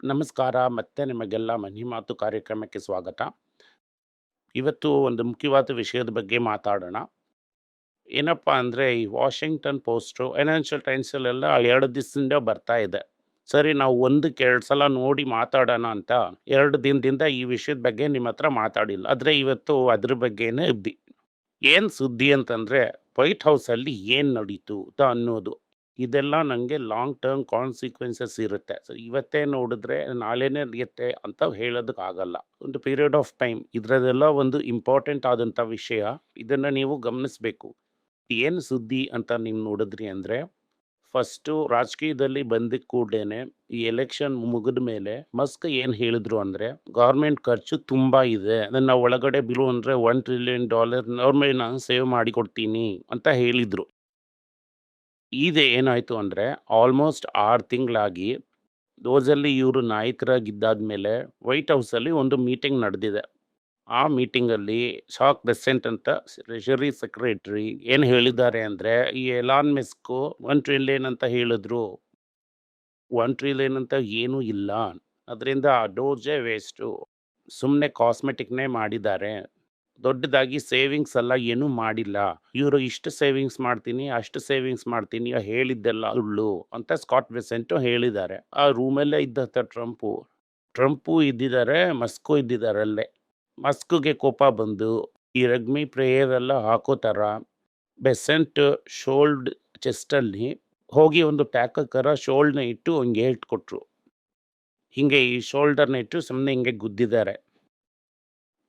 ನಮಸ್ಕಾರ, ಮತ್ತೆ ನಿಮಗೆಲ್ಲ ಮನಿ ಮಾತು ಕಾರ್ಯಕ್ರಮಕ್ಕೆ ಸ್ವಾಗತ. ಇವತ್ತು ಒಂದು ಮುಖ್ಯವಾದ ವಿಷಯದ ಬಗ್ಗೆ ಮಾತಾಡೋಣ. ಏನಪ್ಪ ಅಂದರೆ ಈ ವಾಷಿಂಗ್ಟನ್ ಪೋಸ್ಟು, ಫೈನಾನ್ಷಿಯಲ್ ಟೈಮ್ಸಲ್ಲೆಲ್ಲ ಎರಡು ದಿವಸದಿಂದ ಬರ್ತಾ ಇದೆ. ಸರಿ, ನಾವು ಒಂದಕ್ಕೆ ಎರಡು ಸಲ ನೋಡಿ ಮಾತಾಡೋಣ ಅಂತ ಎರಡು ದಿನದಿಂದ ಈ ವಿಷಯದ ಬಗ್ಗೆ ನಿಮ್ಮ ಹತ್ರ ಮಾತಾಡಿಲ್ಲ. ಆದರೆ ಇವತ್ತು ಅದ್ರ ಬಗ್ಗೆನೇ ಇದ್ದಿ. ಏನು ಸುದ್ದಿ ಅಂತಂದರೆ, ವೈಟ್ ಹೌಸಲ್ಲಿ ಏನು ನಡೀತು ಅಂತ ಅನ್ನೋದು. ಇದೆಲ್ಲ ನನಗೆ ಲಾಂಗ್ ಟರ್ಮ್ ಕಾನ್ಸಿಕ್ವೆನ್ಸಸ್ ಇರುತ್ತೆ. ಸೊ, ಇವತ್ತೇ ನೋಡಿದ್ರೆ ನಾಳೆನೇ ನಡೆಯುತ್ತೆ ಅಂತ ಹೇಳೋದಕ್ಕಾಗಲ್ಲ ಒಂದು ಪೀರಿಯಡ್ ಆಫ್ ಟೈಮ್ ಇದರದೆಲ್ಲ ಒಂದು ಇಂಪಾರ್ಟೆಂಟ್ ಆದಂಥ ವಿಷಯ. ಇದನ್ನು ನೀವು ಗಮನಿಸಬೇಕು. ಏನು ಸುದ್ದಿ ಅಂತ ನೀವು ನೋಡಿದ್ರಿ ಅಂದರೆ, ಫಸ್ಟು ರಾಜಕೀಯದಲ್ಲಿ ಬಂದಿದ್ದ ಕೂಡಲೇ ಈ ಎಲೆಕ್ಷನ್ ಮುಗಿದ ಮೇಲೆ ಮಸ್ಕ್ ಏನು ಹೇಳಿದ್ರು ಅಂದರೆ, ಗೌರ್ಮೆಂಟ್ ಖರ್ಚು ತುಂಬ ಇದೆ. ಅದನ್ನು ಒಳಗಡೆ ಬಿಲು ಅಂದರೆ ಒನ್ ಟ್ರಿಲಿಯನ್ ಡಾಲರ್ ಮೇಲೆ ನಾನು ಸೇವ್ ಮಾಡಿಕೊಡ್ತೀನಿ ಅಂತ ಹೇಳಿದರು. ಈಗ ಏನಾಯಿತು ಅಂದರೆ ಆಲ್ಮೋಸ್ಟ್ ಆರು ತಿಂಗಳಾಗಿ ದೋಸಲ್ಲಿ ಇವರು ನಾಯಕರಾಗಿದ್ದಾದ್ಮೇಲೆ ವೈಟ್ ಹೌಸಲ್ಲಿ ಒಂದು ಮೀಟಿಂಗ್ ನಡೆದಿದೆ. ಆ ಮೀಟಿಂಗಲ್ಲಿ ಶಾಕ್ ಬೆಸೆಂಟ್ ಅಂತ ಟ್ರೆಷರಿ ಸೆಕ್ರೆಟ್ರಿ ಏನು ಹೇಳಿದ್ದಾರೆ ಅಂದರೆ, ಈ ಎಲಾನ್ ಮೆಸ್ಕು ಒನ್ ಟ್ರಿಲಿಯನ್ ಅಂತ ಹೇಳಿದ್ರು. ಒನ್ ಟ್ರಿಲಿಯನ್ ಅಂತ ಏನೂ ಇಲ್ಲ. ಅದರಿಂದ ಆ ಡೋಸೇ ವೇಸ್ಟು ಸುಮ್ಮನೆ ಕಾಸ್ಮೆಟಿಕ್ನೇ ಮಾಡಿದ್ದಾರೆ. ದೊಡ್ಡದಾಗಿ ಸೇವಿಂಗ್ಸ್ ಎಲ್ಲ ಏನೂ ಮಾಡಿಲ್ಲ. ಇವರು ಇಷ್ಟು ಸೇವಿಂಗ್ಸ್ ಮಾಡ್ತೀನಿ, ಅಷ್ಟು ಸೇವಿಂಗ್ಸ್ ಮಾಡ್ತೀನಿ ಹೇಳಿದ್ದೆಲ್ಲ ಸುಳ್ಳು ಅಂತ ಸ್ಕಾಟ್ ಬೆಸೆಂಟು ಹೇಳಿದ್ದಾರೆ. ಆ ರೂಮಲ್ಲೇ ಇದ್ದ ಟ್ರಂಪು ಟ್ರಂಪು ಇದ್ದಿದ್ದಾರೆ, ಮಸ್ಕು ಇದ್ದಿದ್ದಾರೆ ಅಲ್ಲೇ. ಮಸ್ಕ್ಗೆ ಕೋಪ ಬಂದು, ಈ ರಗ್ಮಿ ಪ್ರೇಯರ್ ಎಲ್ಲ ಹಾಕೋ ಥರ ಬೆಸೆಂಟ್ ಶೋಲ್ಡ್ ಚೆಸ್ಟಲ್ಲಿ ಹೋಗಿ ಒಂದು ಟ್ಯಾಕಕ್ಕರ ಶೋಲ್ಡ್ನ ಇಟ್ಟು ಹಂಗೆ ಹೇಳ್ಕೊಟ್ರು. ಹಿಂಗೆ ಈ ಶೋಲ್ಡರ್ನ ಇಟ್ಟು ಸುಮ್ಮನೆ ಹಿಂಗೆ ಗುದ್ದಿದ್ದಾರೆ.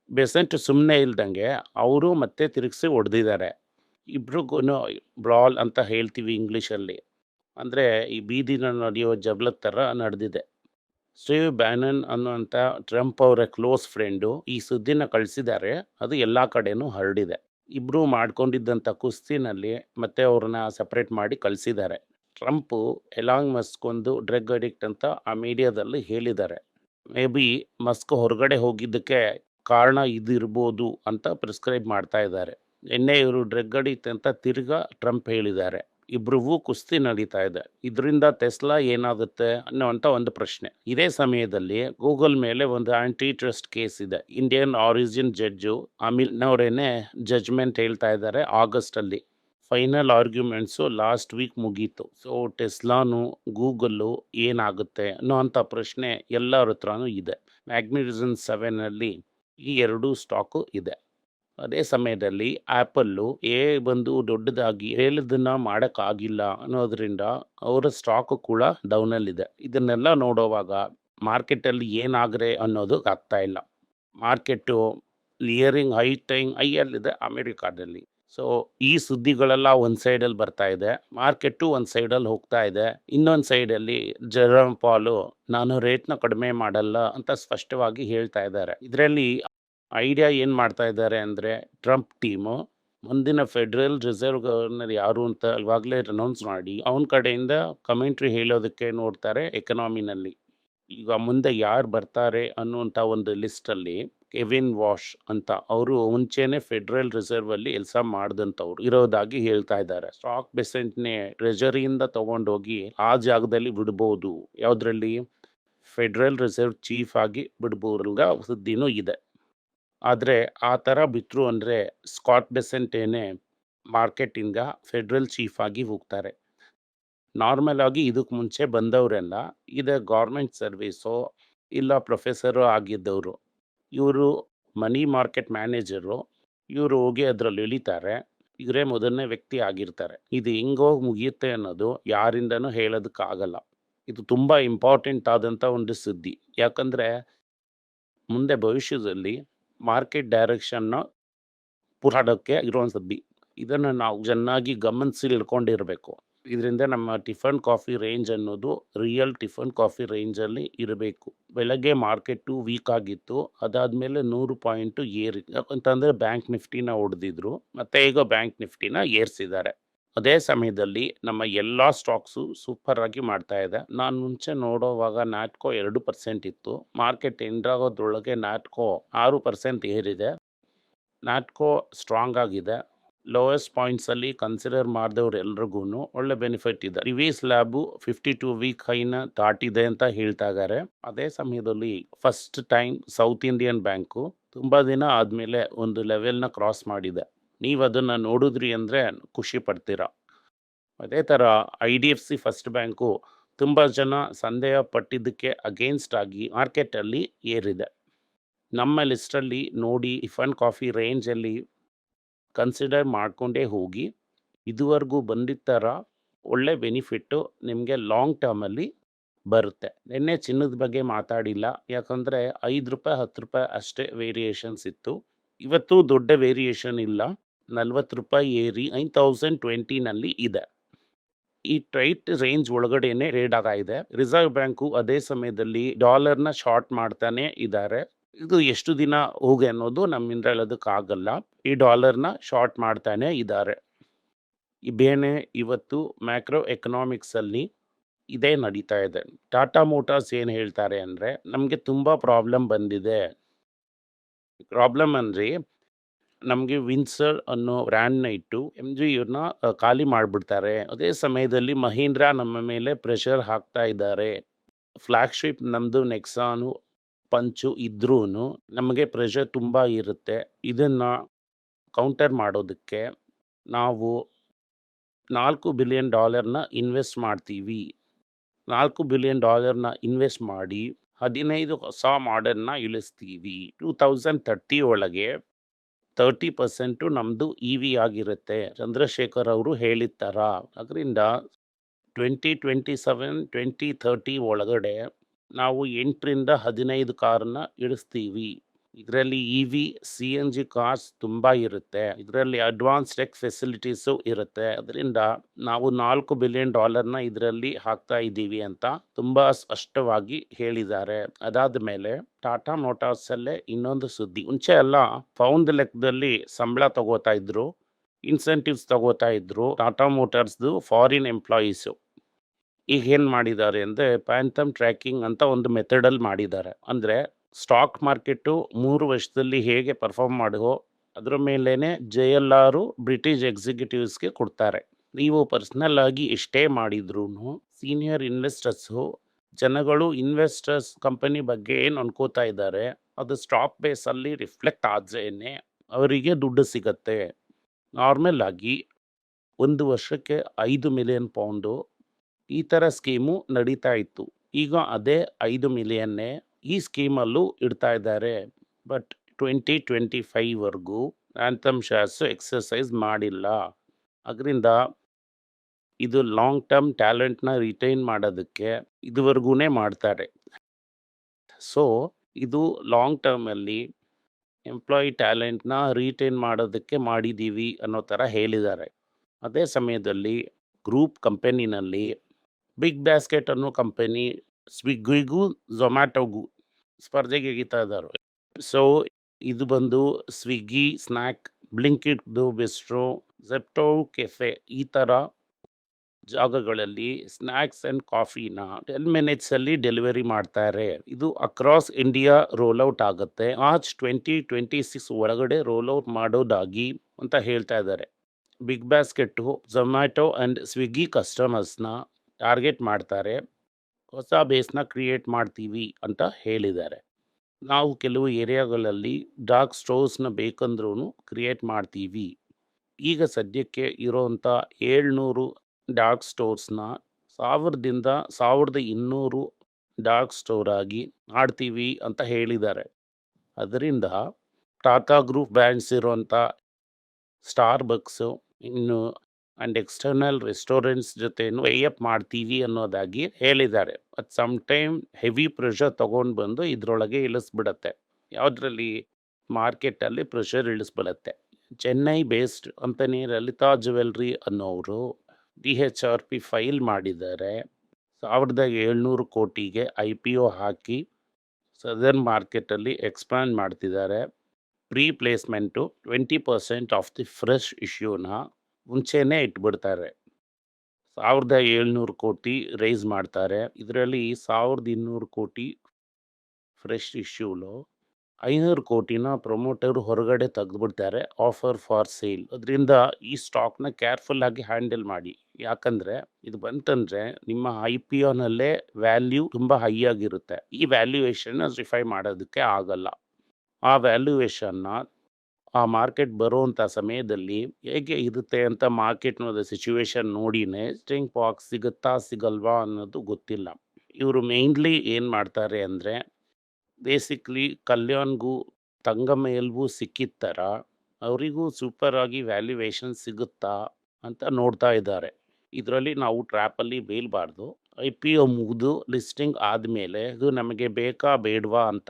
ಬೆಸೆಂಟ್ ಸುಮ್ಮನೆ ಇಲ್ದಂಗೆ ಅವರು ಮತ್ತೆ ತಿರುಗಿಸಿ ಹೊಡೆದಿದ್ದಾರೆ ಇಬ್ರಿಗೂ ಬ್ರಾಲ್ ಅಂತ ಹೇಳ್ತೀವಿ ಇಂಗ್ಲೀಷಲ್ಲಿ. ಅಂದರೆ ಈ ಬೀದಿನ ನಡೆಯೋ ಜಬ್ಲ ಥರ ನಡೆದಿದೆ. ಸ್ಟೀವ್ ಬ್ಯಾನನ್ ಅನ್ನುವಂಥ ಟ್ರಂಪ್ ಅವರ ಕ್ಲೋಸ್ ಫ್ರೆಂಡು ಈ ಸುದ್ದಿನ ಕಳಿಸಿದ್ದಾರೆ. ಅದು ಎಲ್ಲ ಕಡೆನೂ ಹರಡಿದೆ. ಇಬ್ಬರು ಮಾಡ್ಕೊಂಡಿದ್ದಂಥ ಕುಸ್ತಿನಲ್ಲಿ ಮತ್ತೆ ಅವ್ರನ್ನ ಸಪ್ರೇಟ್ ಮಾಡಿ ಕಳಿಸಿದ್ದಾರೆ. ಟ್ರಂಪು ಎಲಾಂಗ್ ಮಸ್ಕ್ ಒಂದು ಡ್ರಗ್ ಅಡಿಕ್ಟ್ ಅಂತ ಆ ಮೀಡಿಯಾದಲ್ಲಿ ಹೇಳಿದ್ದಾರೆ. ಮೇ ಬಿ ಮಸ್ಕ್ ಹೊರಗಡೆ ಹೋಗಿದ್ದಕ್ಕೆ ಕಾರಣ ಇದಿರ್ಬೋದು ಅಂತ ಪ್ರಿಸ್ಕ್ರೈಬ್ ಮಾಡ್ತಾ ಇದ್ದಾರೆ. ನಿನ್ನೆ ಇವರು ಡ್ರಗ್ ಅಡಿಕ್ಟ್ ಅಂತ ತಿರ್ಗಾ ಟ್ರಂಪ್ ಹೇಳಿದ್ದಾರೆ. ಇಬ್ಬರಿಗೂ ಕುಸ್ತಿ ನಡೀತಾ ಇದೆ. ಇದರಿಂದ ಟೆಸ್ಲಾ ಏನಾಗುತ್ತೆ ಅನ್ನೋವಂಥ ಒಂದು ಪ್ರಶ್ನೆ. ಇದೇ ಸಮಯದಲ್ಲಿ ಗೂಗಲ್ ಮೇಲೆ ಒಂದು ಆಂಟಿ ಟ್ರಸ್ಟ್ ಕೇಸ್ ಇದೆ ಇಂಡಿಯನ್ ಆರಿಜಿನ್ ಜಡ್ಜು ಅಮಿಲ್ನವರೇನೆ ಜಜ್ಮೆಂಟ್ ಹೇಳ್ತಾ ಇದ್ದಾರೆ ಆಗಸ್ಟಲ್ಲಿ. ಫೈನಲ್ ಆರ್ಗ್ಯುಮೆಂಟ್ಸು ಲಾಸ್ಟ್ ವೀಕ್ ಮುಗೀತು. ಸೊ ಟೆಸ್ಲಾನು ಗೂಗಲ್ಲು ಏನಾಗುತ್ತೆ ಅನ್ನೋವಂಥ ಪ್ರಶ್ನೆ ಎಲ್ಲರ ಹತ್ರನೂ ಇದೆ. ಮ್ಯಾಗ್ನಿಟಿಸನ್ ಸೆವೆನಲ್ಲಿ ಈ ಎರಡೂ ಸ್ಟಾಕು ಇದೆ. ಅದೇ ಸಮಯದಲ್ಲಿ ಆ್ಯಪಲ್ಲು ಏ ಬಂದು ದೊಡ್ಡದಾಗಿ ಹೇಳಿದ್ದನ್ನು ಮಾಡೋಕ್ಕಾಗಿಲ್ಲ ಅನ್ನೋದರಿಂದ ಅವರ ಸ್ಟಾಕು ಕೂಡ ಡೌನಲ್ಲಿದೆ. ಇದನ್ನೆಲ್ಲ ನೋಡೋವಾಗ ಮಾರ್ಕೆಟಲ್ಲಿ ಏನಾಗ್ರೆ ಅನ್ನೋದು ಆಗ್ತಾ ಇಲ್ಲ. ಮಾರ್ಕೆಟು ಲಿಯರಿಂಗ್ ಹೈ ಟೈಮ್ ಹೈಯಲ್ಲಿದೆ ಅಮೇರಿಕಾದಲ್ಲಿ. ಸೊ ಈ ಸುದ್ದಿಗಳೆಲ್ಲ ಒಂದು ಸೈಡಲ್ಲಿ ಬರ್ತಾ ಇದೆ. ಮಾರ್ಕೆಟು ಒಂದು ಸೈಡಲ್ಲಿ ಹೋಗ್ತಾ ಇದೆ. ಇನ್ನೊಂದು ಸೈಡಲ್ಲಿ ಜೆರಮ್ ಪಾಲು ನಾನು ರೇಟ್ನ ಕಡಿಮೆ ಮಾಡಲ್ಲ ಅಂತ ಸ್ಪಷ್ಟವಾಗಿ ಹೇಳ್ತಾ ಇದ್ದಾರೆ. ಇದರಲ್ಲಿ ಐಡಿಯಾ ಏನು ಮಾಡ್ತಾ ಇದ್ದಾರೆ ಅಂದರೆ ಟ್ರಂಪ್ ಟೀಮು ಮುಂದಿನ ಫೆಡರಲ್ ರಿಸರ್ವ್ ಗವರ್ನರ್ ಯಾರು ಅಂತ ಇವಾಗಲೇ ಅನೌನ್ಸ್ ಮಾಡಿ ಅವನ ಕಡೆಯಿಂದ ಕಮೆಂಟ್ರಿ ಹೇಳೋದಕ್ಕೆ ನೋಡ್ತಾರೆ ಎಕನಾಮಿನಲ್ಲಿ. ಈಗ ಮುಂದೆ ಯಾರು ಬರ್ತಾರೆ ಅನ್ನುವಂಥ ಒಂದು ಲಿಸ್ಟಲ್ಲಿ ಕೆವಿನ್ ವಾಶ್ ಅಂತ ಅವರು ಮುಂಚೆನೆ ಫೆಡ್ರಲ್ ರಿಸರ್ವಲ್ಲಿ ಕೆಲಸ ಮಾಡಿದಂಥವ್ರು ಇರೋದಾಗಿ ಹೇಳ್ತಾ ಇದ್ದಾರೆ. ಸ್ಟಾಕ್ ಬೆಸೆಂಟ್ನೇ ಟ್ರೆಜರಿಯಿಂದ ತಗೊಂಡೋಗಿ ಆ ಜಾಗದಲ್ಲಿ ಬಿಡ್ಬೋದು. ಯಾವುದರಲ್ಲಿ? ಫೆಡ್ರಲ್ ರಿಸರ್ವ್ ಚೀಫ್ ಆಗಿ ಬಿಡಬಹುದು ಸುದ್ದಿನೂ ಇದೆ. ಆದರೆ ಆ ಥರ ಬಿಟ್ಟರು ಅಂದರೆ ಸ್ಕಾಟ್ ಬೆಸೆಂಟ್ ಏನೇ ಮಾರ್ಕೆಟಿಂದ ಫೆಡ್ರಲ್ ಚೀಫ್ ಆಗಿ ಹೋಗ್ತಾರೆ. ನಾರ್ಮಲ್ ಆಗಿ ಇದಕ್ಕೆ ಮುಂಚೆ ಬಂದವರೆಲ್ಲ ಇದೆ ಗೌರ್ಮೆಂಟ್ ಸರ್ವಿಸೋ ಇಲ್ಲ ಪ್ರೊಫೆಸರು ಆಗಿದ್ದವರು. ಇವರು ಮನಿ ಮಾರ್ಕೆಟ್ ಮ್ಯಾನೇಜರು ಇವರು ಹೋಗಿ ಅದರಲ್ಲಿ ಇಳಿತಾರೆ. ಇವರೇ ಮೊದಲನೇ ವ್ಯಕ್ತಿ ಆಗಿರ್ತಾರೆ. ಇದು ಹೆಂಗೋಗಿ ಮುಗಿಯುತ್ತೆ ಅನ್ನೋದು ಯಾರಿಂದನೂ ಹೇಳೋದಕ್ಕಾಗಲ್ಲ. ಇದು ತುಂಬ ಇಂಪಾರ್ಟೆಂಟ್ ಆದಂಥ ಒಂದು ಸುದ್ದಿ. ಯಾಕಂದರೆ ಮುಂದೆ ಭವಿಷ್ಯದಲ್ಲಿ ಮಾರ್ಕೆಟ್ ಡೈರೆಕ್ಷನ್ನ ಪುರಾಡೋಕ್ಕೆ ಇರೋ ಸುದ್ದಿ ಇದನ್ನು ನಾವು ಚೆನ್ನಾಗಿ ಗಮನಿಸಿ ಇಳ್ಕೊಂಡಿರಬೇಕು ಇದರಿಂದ ನಮ್ಮ ಟಿಫನ್ ಕಾಫಿ ರೇಂಜ್ ಅನ್ನೋದು ರಿಯಲ್ ಟಿಫನ್ ಕಾಫಿ ರೇಂಜಲ್ಲಿ ಇರಬೇಕು. ಬೆಳಗ್ಗೆ ಮಾರ್ಕೆಟು ವೀಕ್ ಆಗಿತ್ತು. ಅದಾದಮೇಲೆ ನೂರು ಪಾಯಿಂಟು ಏರಿ ಅಂತಂದರೆ ಬ್ಯಾಂಕ್ ನಿಫ್ಟಿನ ಹೊಡೆದಿದ್ರು ಮತ್ತು ಈಗ ಬ್ಯಾಂಕ್ ನಿಫ್ಟಿನ ಏರಿಸಿದ್ದಾರೆ. ಅದೇ ಸಮಯದಲ್ಲಿ ನಮ್ಮ ಎಲ್ಲ ಸ್ಟಾಕ್ಸು ಸೂಪರ್ ಆಗಿ ಮಾಡ್ತಾ ಇದೆ. ನಾನು ಮುಂಚೆ ನೋಡೋವಾಗ ನಾಟ್ಕೋ ಎರಡು ಪರ್ಸೆಂಟ್ ಇತ್ತು. ಮಾರ್ಕೆಟ್ ಎಂಡ್ರಾಗೋದ್ರೊಳಗೆ ನಾಟ್ಕೋ ಆರು ಪರ್ಸೆಂಟ್ ಏರಿದೆ. ನಾಟ್ಕೋ ಸ್ಟ್ರಾಂಗ್ ಆಗಿದೆ. ಲೋಯೆಸ್ಟ್ ಪಾಯಿಂಟ್ಸಲ್ಲಿ ಕನ್ಸಿಡರ್ ಮಾಡಿದವ್ರು ಎಲ್ರಿಗೂ ಒಳ್ಳೆ ಬೆನಿಫಿಟ್ ಇದೆ. ರಿವೀಸ್ ಲ್ಯಾಬು ಫಿಫ್ಟಿ ಟು ವೀಕ್ ಹೈನ ದಾಟಿದೆ ಅಂತ ಹೇಳ್ತಾ ಇದ್ದಾರೆ ಅದೇ ಸಮಯದಲ್ಲಿ first time South Indian bank ತುಂಬ ದಿನ ಆದಮೇಲೆ ಒಂದು ಲೆವೆಲ್ನ ಕ್ರಾಸ್ ಮಾಡಿದೆ. ನೀವು ಅದನ್ನು ನೋಡಿದ್ರಿ ಅಂದರೆ ಖುಷಿ ಪಡ್ತೀರಾ. ಅದೇ ಥರ I D F C first bank ತುಂಬ ಜನ ಸಂದೇಹ ಪಟ್ಟಿದ್ದಕ್ಕೆ ಅಗೇನ್ಸ್ಟ್ ಆಗಿ ಮಾರ್ಕೆಟಲ್ಲಿ ಏರಿದೆ. ನಮ್ಮ ಲಿಸ್ಟಲ್ಲಿ ನೋಡಿ ಇಫನ್ ಕಾಫಿ ಕಾಫಿ ರೇಂಜಲ್ಲಿ ಕನ್ಸಿಡರ್ ಮಾಡಿಕೊಂಡೇ ಹೋಗಿ ಇದುವರೆಗೂ ಬಂದಿದ್ದ ಥರ ಒಳ್ಳೆ ಬೆನಿಫಿಟ್ಟು ನಿಮಗೆ ಲಾಂಗ್ ಟರ್ಮಲ್ಲಿ ಬರುತ್ತೆ. ನಿನ್ನೆ ಚಿನ್ನದ ಬಗ್ಗೆ ಮಾತಾಡಿಲ್ಲ. ಯಾಕಂದರೆ ಐದು ರೂಪಾಯಿ, ಹತ್ತು ರೂಪಾಯಿ ಅಷ್ಟೇ ವೇರಿಯೇಷನ್ಸ್ ಇತ್ತು. ಇವತ್ತು ದೊಡ್ಡ ವೇರಿಯೇಷನ್ ಇಲ್ಲ. ನಲ್ವತ್ತು ರೂಪಾಯಿ ಏರಿ ಐನ್ ತೌಸಂಡ್ ಟ್ವೆಂಟಿನಲ್ಲಿ ಇದೆ. ಈ ಟ್ರೈಟ್ ರೇಂಜ್ ಒಳಗಡೆಯೇ ರೇಡ್ ಆಗ ಇದೆ. ರಿಸರ್ವ್ ಬ್ಯಾಂಕು ಅದೇ ಸಮಯದಲ್ಲಿ ಡಾಲರ್ನ ಶಾರ್ಟ್ ಮಾಡ್ತಾನೆ ಇದ್ದಾರೆ. ಇದು ಎಷ್ಟು ದಿನ ಹೋಗಿ ಅನ್ನೋದು ನಮ್ಮಿಂದ ಹೇಳೋದಕ್ಕಾಗಲ್ಲ ಈ ಡಾಲರ್ನ ಶಾರ್ಟ್ ಮಾಡ್ತಾನೆ ಇದ್ದಾರೆ ಬೇನೆ ಇವತ್ತು ಮ್ಯಾಕ್ರೋ ಎಕನಾಮಿಕ್ಸಲ್ಲಿ ಇದೇ ನಡೀತಾ ಇದೆ. ಟಾಟಾ ಮೋಟಾರ್ಸ್ ಏನು ಹೇಳ್ತಾರೆ ಅಂದರೆ, ನಮಗೆ ತುಂಬ ಪ್ರಾಬ್ಲಮ್ ಬಂದಿದೆ. ಪ್ರಾಬ್ಲಮ್ ಅಂದರೆ, ನಮಗೆ ವಿನ್ಸರ್ ಅನ್ನೋ ಬ್ರ್ಯಾಂಡ್ನ ಇಟ್ಟು ಎಂ ಜಿ ಇವ್ರನ್ನ ಖಾಲಿ ಮಾಡಿಬಿಡ್ತಾರೆ. ಅದೇ ಸಮಯದಲ್ಲಿ ಮಹೀಂದ್ರ ನಮ್ಮ ಮೇಲೆ ಪ್ರೆಷರ್ ಹಾಕ್ತಾ ಇದ್ದಾರೆ. ಫ್ಲ್ಯಾಗ್ಶಿಪ್ ನಮ್ಮದು ನೆಕ್ಸಾನು ಪಂಚು ಇದ್ರೂ ನಮಗೆ ಪ್ರೆಷರ್ ತುಂಬ ಇರುತ್ತೆ. ಇದನ್ನು ಕೌಂಟರ್ ಮಾಡೋದಕ್ಕೆ ನಾವು ನಾಲ್ಕು ಬಿಲಿಯನ್ ಡಾಲರ್ನ ಇನ್ವೆಸ್ಟ್ ಮಾಡ್ತೀವಿ. ನಾಲ್ಕು ಬಿಲಿಯನ್ ಡಾಲರ್ನ ಇನ್ವೆಸ್ಟ್ ಮಾಡಿ ಹದಿನೈದು ಹೊಸ ಮಾಡೆಲ್ನ ಇಳಿಸ್ತೀವಿ. ಟೂ ತೌಸಂಡ್ ತರ್ಟಿ ಒಳಗೆ ತರ್ಟಿ ಪರ್ಸೆಂಟು ನಮ್ಮದು ಇ ವಿ ಆಗಿರುತ್ತೆ. ಚಂದ್ರಶೇಖರ್ ಅವರು ಹೇಳಿದ ಥರ ಅದರಿಂದ twenty twenty seven twenty thirty ಒಳಗಡೆ ನಾವು ಎಂಟರಿಂದ ಹದಿನೈದು ಕಾರನ್ನ ಇಳಿಸ್ತೀವಿ. ಇದರಲ್ಲಿ E V C N G cars ತುಂಬ ಇರುತ್ತೆ. ಇದರಲ್ಲಿ ಅಡ್ವಾನ್ಸ್ ಟೆಕ್ ಫೆಸಿಲಿಟೀಸು ಇರುತ್ತೆ. ಅದರಿಂದ ನಾವು ನಾಲ್ಕು ಬಿಲಿಯನ್ ಡಾಲರ್ನ ಇದರಲ್ಲಿ ಹಾಕ್ತಾ ಇದ್ದೀವಿ ಅಂತ ತುಂಬ ಸ್ಪಷ್ಟವಾಗಿ ಹೇಳಿದ್ದಾರೆ. ಅದಾದ ಮೇಲೆ ಟಾಟಾ ಮೋಟಾರ್ಸಲ್ಲೇ ಇನ್ನೊಂದು ಸುದ್ದಿ. ಮುಂಚೆ ಎಲ್ಲ ಪೌಂಡ್ ಲೆಕ್ಕದಲ್ಲಿ ಸಂಬಳ ತಗೋತಾ ಇದ್ರು ಇನ್ಸೆಂಟಿವ್ಸ್ ತಗೋತಾ ಇದ್ರು ಟಾಟಾ ಮೋಟಾರ್ಸ್ದು ಫಾರಿನ್ ಎಂಪ್ಲಾಯೀಸು ಈಗ ಏನು ಮಾಡಿದ್ದಾರೆ ಅಂದರೆ ಪ್ಯಾಂಥಮ್ ಟ್ರ್ಯಾಕಿಂಗ್ ಅಂತ ಒಂದು ಮೆಥಡಲ್ಲಿ ಮಾಡಿದ್ದಾರೆ. ಅಂದರೆ ಸ್ಟಾಕ್ ಮಾರ್ಕೆಟು ಮೂರು ವರ್ಷದಲ್ಲಿ ಹೇಗೆ ಪರ್ಫಾರ್ಮ್ ಮಾಡೋ ಅದರ ಮೇಲೇ ಜೆ ಎಲ್ ಆರು ಬ್ರಿಟಿಷ್ ಎಕ್ಸಿಕ್ಯೂಟಿವ್ಸ್ಗೆ ಕೊಡ್ತಾರೆ. ನೀವು ಪರ್ಸ್ನಲ್ ಆಗಿ ಎಷ್ಟೇ ಮಾಡಿದ್ರೂ ಸೀನಿಯರ್ ಇನ್ವೆಸ್ಟರ್ಸು ಜನಗಳು ಇನ್ವೆಸ್ಟರ್ಸ್ ಕಂಪನಿ ಬಗ್ಗೆ ಏನು ಅನ್ಕೋತಾ ಇದ್ದಾರೆ, ಅದು ಸ್ಟಾಕ್ ಬೇಸಲ್ಲಿ ರಿಫ್ಲೆಕ್ಟ್ ಆದ್ರೇನೆ ಅವರಿಗೆ ದುಡ್ಡು ಸಿಗತ್ತೆ. ನಾರ್ಮಲ್ ಆಗಿ ಒಂದು ವರ್ಷಕ್ಕೆ ಐದು ಮಿಲಿಯನ್ ಪೌಂಡು ಈ ಥರ ಸ್ಕೀಮು ನಡೀತಾ ಇತ್ತು. ಈಗ ಅದೇ ಐದು ಮಿಲಿಯನ್ನೇ ಈ ಸ್ಕೀಮಲ್ಲೂ ಇಡ್ತಾ ಇದ್ದಾರೆ. ಬಟ್ ಟ್ವೆಂಟಿ ಟ್ವೆಂಟಿ ಫೈವ್ವರೆಗೂ ಆ್ಯಂಥಮ್ ಶೇರ್ಸು ಎಕ್ಸಸೈಸ್ ಮಾಡಿಲ್ಲ. ಅದರಿಂದ ಇದು ಲಾಂಗ್ ಟರ್ಮ್ ಟ್ಯಾಲೆಂಟ್ನ ರಿಟೈನ್ ಮಾಡೋದಕ್ಕೆ ಇದುವರೆಗೂ ಮಾಡ್ತಾರೆ. ಸೊ, ಇದು ಲಾಂಗ್ ಟರ್ಮಲ್ಲಿ ಎಂಪ್ಲಾಯಿ ಟ್ಯಾಲೆಂಟ್ನ ರಿಟೈನ್ ಮಾಡೋದಕ್ಕೆ ಮಾಡಿದ್ದೀವಿ ಅನ್ನೋ ಥರ ಹೇಳಿದ್ದಾರೆ. ಅದೇ ಸಮಯದಲ್ಲಿ ಗ್ರೂಪ್ ಕಂಪನಿನಲ್ಲಿ ಬಿಗ್ ಬ್ಯಾಸ್ಕೆಟ್ ಅನ್ನೋ ಕಂಪನಿ ಸ್ವಿಗ್ಗಿಗೂ ಝೊಮ್ಯಾಟೊಗೂ ಸ್ಪರ್ಧೆಗೆ ಇಗಿತಾ ಇದ್ದಾರೆ ಸೊ, ಇದು ಬಂದು ಸ್ವಿಗ್ಗಿ, ಸ್ನ್ಯಾಕ್, ಬ್ಲಿಂಕಿಟ್ದು, ಬೆಸ್ಟ್ರೋ, ಝೆಪ್ಟೋ, ಕೆಫೆ ಈ ಥರ ಜಾಗಗಳಲ್ಲಿ ಸ್ನ್ಯಾಕ್ಸ್ ಆ್ಯಂಡ್ ಕಾಫಿನ ಟೆನ್ ಮಿನಿಟ್ಸಲ್ಲಿ ಡೆಲಿವರಿ ಮಾಡ್ತಾರೆ. ಇದು ಅಕ್ರಾಸ್ ಇಂಡಿಯಾ ರೋಲ್ ಔಟ್ ಆಗುತ್ತೆ. ಮಾರ್ಚ್ ಟ್ವೆಂಟಿ ಟ್ವೆಂಟಿ ಸಿಕ್ಸ್ ಒಳಗಡೆ ರೋಲ್ಔಟ್ ಮಾಡೋದಾಗಿ ಅಂತ ಹೇಳ್ತಾ ಇದ್ದಾರೆ Big Basket, Zomato and Swiggy ಕಸ್ಟಮರ್ಸ್ನ target ಮಾಡ್ತಾರೆ. ಹೊಸ ಬೇಸ್ನ ಕ್ರಿಯೇಟ್ ಮಾಡ್ತೀವಿ ಅಂತ ಹೇಳಿದ್ದಾರೆ. ನಾವು ಕೆಲವು ಏರಿಯಾಗಳಲ್ಲಿ ಡಾರ್ಕ್ ಸ್ಟೋರ್ಸ್ನ ಬೇಕಂದ್ರೂ ಕ್ರಿಯೇಟ್ ಮಾಡ್ತೀವಿ. ಈಗ ಸದ್ಯಕ್ಕೆ ಇರೋವಂಥ ಏಳ್ನೂರು ಡಾರ್ಕ್ ಸ್ಟೋರ್ಸ್ನ ಸಾವಿರದಿಂದ ಸಾವಿರದ ಇನ್ನೂರು ಡಾರ್ಕ್ ಸ್ಟೋರ್ ಆಗಿ ಮಾಡ್ತೀವಿ ಅಂತ ಹೇಳಿದ್ದಾರೆ. ಅದರಿಂದ ಟಾಟಾ ಗ್ರೂಪ್ ಬ್ರ್ಯಾಂಡ್ಸ್ ಇರೋಂಥ ಸ್ಟಾರ್ ಬಕ್ಸು ಇನ್ನು ಆ್ಯಂಡ್ ಎಕ್ಸ್ಟರ್ನಲ್ ರೆಸ್ಟೋರೆಂಟ್ಸ್ ಜೊತೆನೂ ಅಪ್ ಮಾಡ್ತೀವಿ ಅನ್ನೋದಾಗಿ ಹೇಳಿದ್ದಾರೆ. ಅದು ಸಮ್ ಟೈಮ್ ಹೆವಿ ಪ್ರೆಷರ್ ತೊಗೊಂಡು ಬಂದು ಇದರೊಳಗೆ ಇಳಿಸ್ಬಿಡತ್ತೆ. ಯಾವುದರಲ್ಲಿ ಮಾರ್ಕೆಟಲ್ಲಿ ಪ್ರೆಷರ್ ಇಳಿಸ್ಬಿಡತ್ತೆ. ಚೆನ್ನೈ ಬೇಸ್ಡ್ ಅಂತಲೇ ಲಲಿತಾ ಜುವೆಲ್ರಿ ಅನ್ನೋರು D H R P file ಮಾಡಿದ್ದಾರೆ. ಸಾವಿರದ ಏಳ್ನೂರು ಕೋಟಿಗೆ ಐ ಪಿ ಒ ಹಾಕಿ ಸದರ್ನ್ ಮಾರ್ಕೆಟಲ್ಲಿ ಎಕ್ಸ್ಪ್ಯಾಂಡ್ ಮಾಡ್ತಿದ್ದಾರೆ. Pre placement twenty percent of the fresh ಇಶ್ಯೂನ ಮುಂಚೆನೇ ಇಟ್ಬಿಡ್ತಾರೆ. ಸಾವಿರದ ಏಳ್ನೂರು ಕೋಟಿ ರೈಸ್ ಮಾಡ್ತಾರೆ. ಇದರಲ್ಲಿ ಸಾವಿರದ ಇನ್ನೂರು ಕೋಟಿ ಫ್ರೆಶ್ ಇಶ್ಯೂಲು, ಐನೂರು ಕೋಟಿನ ಪ್ರೊಮೋಟರ್ ಹೊರಗಡೆ ತೆಗೆದುಬಿಡ್ತಾರೆ ಆಫರ್ ಫಾರ್ ಸೇಲ್. ಅದರಿಂದ ಈ ಸ್ಟಾಕ್ನ ಕೇರ್ಫುಲ್ಲಾಗಿ ಹ್ಯಾಂಡಲ್ ಮಾಡಿ. ಯಾಕಂದರೆ ಇದು ಬಂತಂದರೆ ನಿಮ್ಮ ಐ ಪಿ ಒನಲ್ಲೇ ವ್ಯಾಲ್ಯೂ ತುಂಬ ಹೈ ಆಗಿರುತ್ತೆ ಈ ವ್ಯಾಲ್ಯೂಯೇಷನ್ ರಿಫೈ ಮಾಡೋದಕ್ಕೆ ಆಗಲ್ಲ. ಆ ವ್ಯಾಲ್ಯೂಯೇಷನ್ನ ಆ ಮಾರ್ಕೆಟ್ ಬರುವಂಥ ಸಮಯದಲ್ಲಿ ಹೇಗೆ ಇರುತ್ತೆ ಅಂತ ಮಾರ್ಕೆಟ್ನ ಸಿಚುವೇಶನ್ ನೋಡಿನೇ ಸ್ಟ್ರಿಂಗ್ ಪಾಕ್ಸ್ ಸಿಗುತ್ತಾ ಸಿಗಲ್ವಾ ಅನ್ನೋದು ಗೊತ್ತಿಲ್ಲ. ಇವರು ಮೇಯ್ನ್ಲಿ ಏನು ಮಾಡ್ತಾರೆ ಅಂದರೆ ಬೇಸಿಕ್ಲಿ ಕಲ್ಯಾಣ್ಗೂ ತಂಗಮೇಲ್ಗೂ ಸಿಕ್ಕಿದ ಥರ ಅವರಿಗೂ ಸೂಪರ್ ಆಗಿ ವ್ಯಾಲ್ಯೂಯೇಷನ್ ಸಿಗುತ್ತಾ ಅಂತ ನೋಡ್ತಾ ಇದ್ದಾರೆ. ಇದರಲ್ಲಿ ನಾವು ಟ್ರ್ಯಾಪಲ್ಲಿ ಬೀಳಬಾರ್ದು. ಐ ಪಿ ಒ ಮುಗಿದು ಲಿಸ್ಟಿಂಗ್ ಆದಮೇಲೆ ಇದು ನಮಗೆ ಬೇಕಾ ಬೇಡವಾ ಅಂತ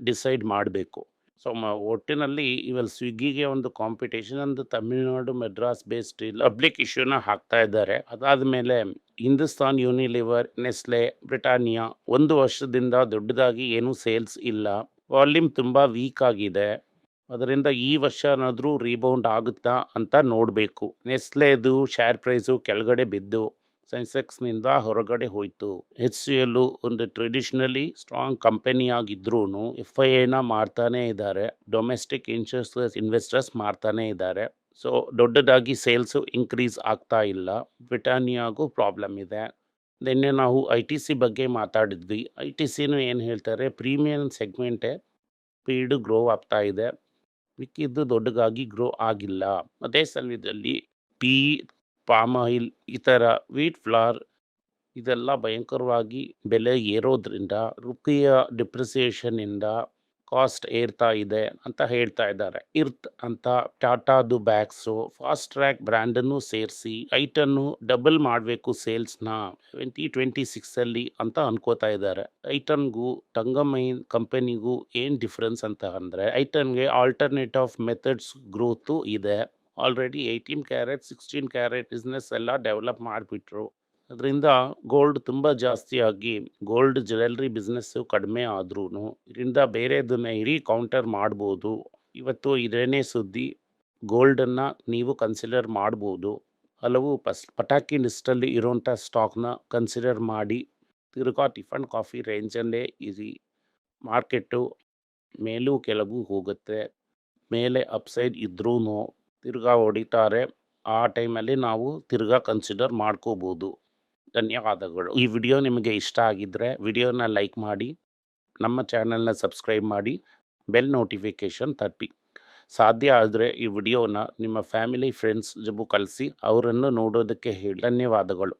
ಡಿಸೈಡ್ ಮಾಡಬೇಕು. ಸೊ, ಮ, ಒಟ್ಟಿನಲ್ಲಿ ಇವಾಗ ಸ್ವಿಗ್ಗಿಗೆ ಒಂದು ಕಾಂಪಿಟೇಷನ್ ಒಂದು ತಮಿಳುನಾಡು ಮೆಡ್ರಾಸ್ ಬೇಸ್ಡ್ ಪಬ್ಲಿಕ್ ಇಶ್ಯೂನ ಹಾಕ್ತಾ ಇದ್ದಾರೆ. ಅದಾದ ಮೇಲೆ ಹಿಂದೂಸ್ತಾನ್ ಯೂನಿಲಿವರ್ ನೆಸ್ಲೆ ಬ್ರಿಟಾನಿಯಾ ಒಂದು ವರ್ಷದಿಂದ ದೊಡ್ಡದಾಗಿ ಏನೂ ಸೇಲ್ಸ್ ಇಲ್ಲ. ವಾಲ್ಯೂಮ್ ತುಂಬ ವೀಕ್ ಆಗಿದೆ. ಅದರಿಂದ ಈ ವರ್ಷ ಏನಾದರೂ ರೀಬೌಂಡ್ ಆಗುತ್ತಾ ಅಂತ ನೋಡಬೇಕು. ನೆಸ್ಲೆದು ಶೇರ್ ಪ್ರೈಸು ಕೆಳಗಡೆ ಬಿದ್ದು. ಸೆನ್ಸೆಕ್ಸ್ನಿಂದ ಹೊರಗಡೆ ಹೋಯಿತು. ಎಚ್ ಸಿ ಎಲ್ಲು ಒಂದು ಟ್ರೆಡಿಷ್ನಲಿ ಸ್ಟ್ರಾಂಗ್ ಕಂಪನಿ ಆಗಿದ್ರೂ ಎಫ್ ಐ ಎನ ಮಾಡ್ತಾನೆ ಇದ್ದಾರೆ. ಡೊಮೆಸ್ಟಿಕ್ ಇನ್ಶೂರೆನ್ಸ್ ಇನ್ವೆಸ್ಟರ್ಸ್ ಮಾಡ್ತಾನೆ ಇದ್ದಾರೆ. ಸೊ ದೊಡ್ಡದಾಗಿ ಸೇಲ್ಸು ಇನ್ಕ್ರೀಸ್ ಆಗ್ತಾ ಇಲ್ಲ. ಬ್ರಿಟಾನಿಯಾಗೂ ಪ್ರಾಬ್ಲಮ್ ಇದೆ. ನಿನ್ನೆ ನಾವು ಐ ಟಿ ಸಿ ಬಗ್ಗೆ ಮಾತಾಡಿದ್ವಿ. ಐ ಟಿ ಸಿನು ಏನು ಹೇಳ್ತಾರೆ? ಪ್ರೀಮಿಯಂ ಸೆಗ್ಮೆಂಟೇ ಸ್ಪೀಡು ಗ್ರೋ ಆಗ್ತಾ ಇದೆ. ಮಿಕ್ಕಿದ್ದು ದೊಡ್ಡದಾಗಿ ಗ್ರೋ ಆಗಿಲ್ಲ. ಅದೇ ಸಮಯದಲ್ಲಿ ಪೀ ಪಾಮ್ ಆಯಿಲ್ ಈ ಥರ ವೀಟ್ ಫ್ಲಾರ್ ಇದೆಲ್ಲ ಭಯಂಕರವಾಗಿ ಬೆಲೆ ಏರೋದ್ರಿಂದ, ರುಪಿಯ ಡಿಪ್ರಿಸಿಯೇಷನಿಂದ ಕಾಸ್ಟ್ ಏರ್ತಾ ಇದೆ ಅಂತ ಹೇಳ್ತಾ ಇದ್ದಾರೆ. ಇರ್ತ್ ಅಂತ ಟಾಟಾದು ಬ್ಯಾಗ್ಸು ಫಾಸ್ಟ್ ಟ್ರ್ಯಾಕ್ ಬ್ರ್ಯಾಂಡನ್ನು ಸೇರಿಸಿ, ಐಟನ್ನು ಡಬಲ್ ಮಾಡಬೇಕು ಸೇಲ್ಸ್ನ ಟ್ವೆಂಟಿ ಟ್ವೆಂಟಿ ಸಿಕ್ಸಲ್ಲಿ ಅಂತ ಅನ್ಕೋತಾ ಇದ್ದಾರೆ. ಐಟನ್ಗೂ ಟಂಗಮೈನ್ ಕಂಪನಿಗೂ ಏನು ಡಿಫ್ರೆನ್ಸ್ ಅಂತ ಅಂದರೆ, ಐಟನ್ಗೆ ಆಲ್ಟರ್ನೇಟ್ ಆಫ್ ಮೆಥಡ್ಸ್ ಗ್ರೋತು ಇದೆ. Already eighteen carat sixteen carat business ಎಲ್ಲ ಡೆವಲಪ್ ಮಾಡಿಬಿಟ್ರು. ಅದರಿಂದ ಗೋಲ್ಡ್ ತುಂಬ ಜಾಸ್ತಿ ಆಗಿ ಗೋಲ್ಡ್ ಜ್ಯುವೆಲ್ರಿ ಬಿಸ್ನೆಸ್ಸು ಕಡಿಮೆ ಆದ್ರೂ ಇದರಿಂದ ಬೇರೆದನ್ನ ಇರಿ ಕೌಂಟರ್ ಮಾಡ್ಬೋದು. ಇವತ್ತು ಇದೇನೇ ಸುದ್ದಿ ಗೋಲ್ಡನ್ನು ನೀವು ಕನ್ಸಿಡರ್ ಮಾಡ್ಬೋದು. ಹಲವು ಪಸ್, ಪಟಾಕಿ ಲಿಸ್ಟಲ್ಲಿ ಇರೋಂಥ ಸ್ಟಾಕ್ನ ಕನ್ಸಿಡರ್ ಮಾಡಿ, ತಿರುಗಾ ಟಿಫನ್, ಕಾಫಿ ರೇಂಜಲ್ಲೇ ಇರಿ. ಮಾರ್ಕೆಟು ಮೇಲೂ ಕೆಳಗೂ ಹೋಗುತ್ತೆ. ಮೇಲೆ ಅಪ್ಸೈಡ್ ಇದ್ರೂ ತಿರ್ಗಾ ಹೊಡಿತಾರೆ. ಆ ಟೈಮಲ್ಲಿ ನಾವು ತಿರ್ಗಾ ಕನ್ಸಿಡರ್ ಮಾಡ್ಕೋಬೋದು. ಧನ್ಯವಾದಗಳು. ಈ ವಿಡಿಯೋ ನಿಮಗೆ ಇಷ್ಟ ಆಗಿದ್ದರೆ ವಿಡಿಯೋನ ಲೈಕ್ ಮಾಡಿ, ನಮ್ಮ ಚಾನಲ್ನ ಸಬ್ಸ್ಕ್ರೈಬ್ ಮಾಡಿ, ಬೆಲ್ ನೋಟಿಫಿಕೇಷನ್ ತಪ್ಪಿ. ಸಾಧ್ಯ ಆದರೆ ಈ ವಿಡಿಯೋನ ನಿಮ್ಮ ಫ್ಯಾಮಿಲಿ, ಫ್ರೆಂಡ್ಸ್ ಜೊತೆ ಕಲಿಸಿ ಅವರನ್ನು ನೋಡೋದಕ್ಕೆ ಹೇಳಿ. ಧನ್ಯವಾದಗಳು.